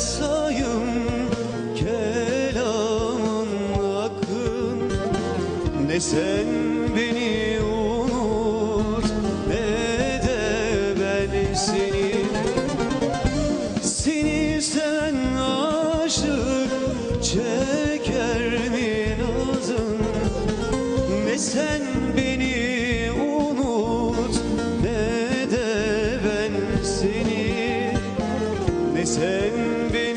el basayım kelamın akın. Ne sen beni unut ne de ben seni. Seni seven aşık çeker mi nazım Ne sen I Envy.